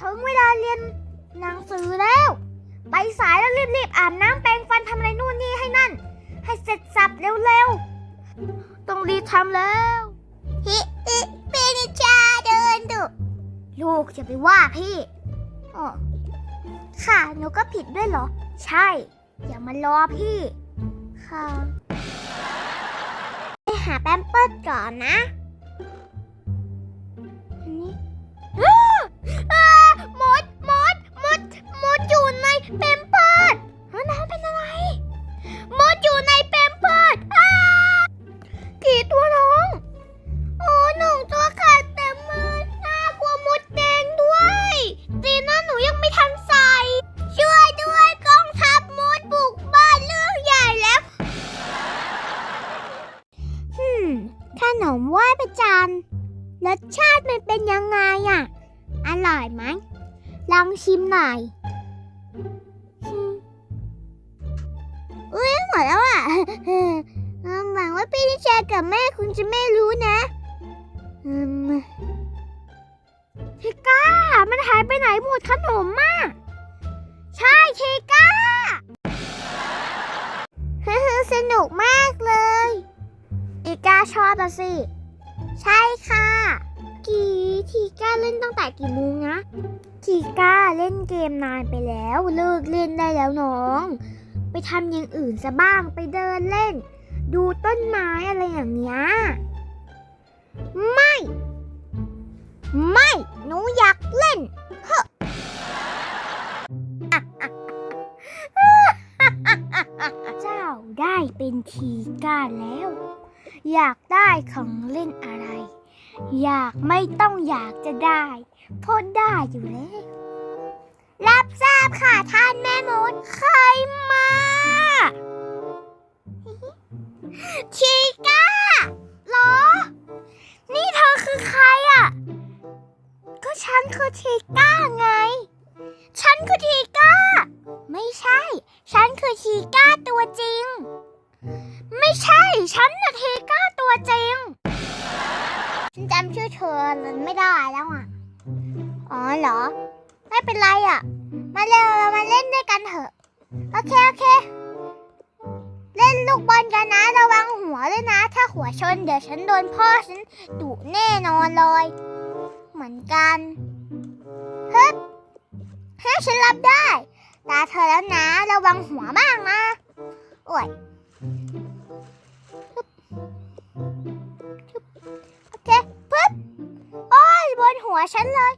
ถึงเวลาเรียนหนังสือแล้ว ไปสายแล้วรีบๆอาบน้ำแปรงฟันทำอะไรนู่นนี่ให้นั่น ให้เสร็จสับเร็วๆ ต้องรีบทำแล้วฮิอิพีนิชาเดินดุลูกจะไปว่าพี่อ๋อค่ะหนูก็ผิดด้วยเหรอ ใช่ อย่ามารอพี่ ค่ะ ไปหาแปมเปิดก่อนนะ ขนมไหว้พระจันทร์รสชาติมันเป็นยังไงอะ อร่อยไหมลองชิมหน่อยอุ้ยหมดแล้วอะหวังว่าพี่นิชากับแม่คุณจะไม่รู้นะอืมชิก้า มันหายไปไหนหมดขนมอะ ชอบอะสิ ใช่ค่ะ กี่ทีก้าเล่นตั้งแต่กี่โมงนะทีก้าเล่นเกมนานไปแล้วเลิกเล่นได้แล้วน้อง ไปทำอย่างอื่นซะบ้างไปเดินเล่น ดูต้นไม้อะไรอย่างเงี้ยไม่ ไม่ หนูอยากเล่นเฮ้เจ้าได้เป็นทีก้าแล้ว อยากได้ของเล่นอะไร อยากไม่ต้องอยากจะได้เพราะได้อยู่แล้ว รับทราบค่ะท่านแม่มดใครมาชีก้าหรอ นี่เธอคือใครอะ ก็ฉันคือทีก้าไง ฉันคือทีก้า ไม่ใช่ ฉันคือทีก้าตัวจริง ไม่ใช่ ฉันน่ะทีก้าตัวจริง ฉันจำชื่อเธอไม่ได้แล้วอะ อ๋อเหรอ ไม่เป็นไรอะ มาเร็วเรามาเล่นด้วยกันเถอะ โอเค โอเค เล่นลูกบอลกันนะ ระวังหัวด้วยนะ ถ้าหัวชนเดี๋ยวฉันโดนพ่อฉันดุแน่นอนเลย เหมือนกันฮึบให้ฉันรับได้ตาเธอแล้วนะ ระวังหัวบ้างนะโอ้ย ฉันเลย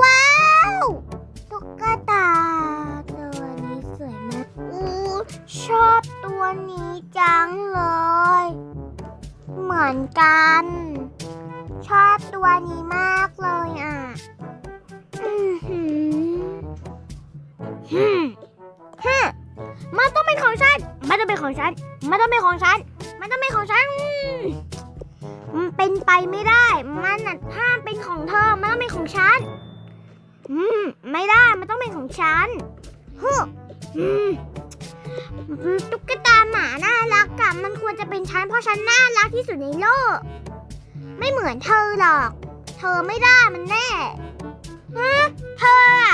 ว้าวตุ๊กตาตัวนี้สวยมากอู้ชอบตัวนี้จังเลย เหมือนกัน ชอบตัวนี้มากเลยอะอือหือฮึมฮึมมันต้องเป็นของฉัน มันต้องเป็นของฉัน มันต้องเป็นของฉัน มันต้องเป็นของฉัน เป็นไปไม่ได้ มันน่ะห้ามเป็นของเธอ มันต้องเป็นของฉัน อืม ไม่ได้ มันต้องเป็นของฉันฮึอืมตุ๊กตาหมาน่ารักอะมันควรจะเป็นฉันเพราะฉันน่ารักที่สุดในโลก ไม่เหมือนเธอหรอก เธอไม่ได้มันแน่ฮะเธอ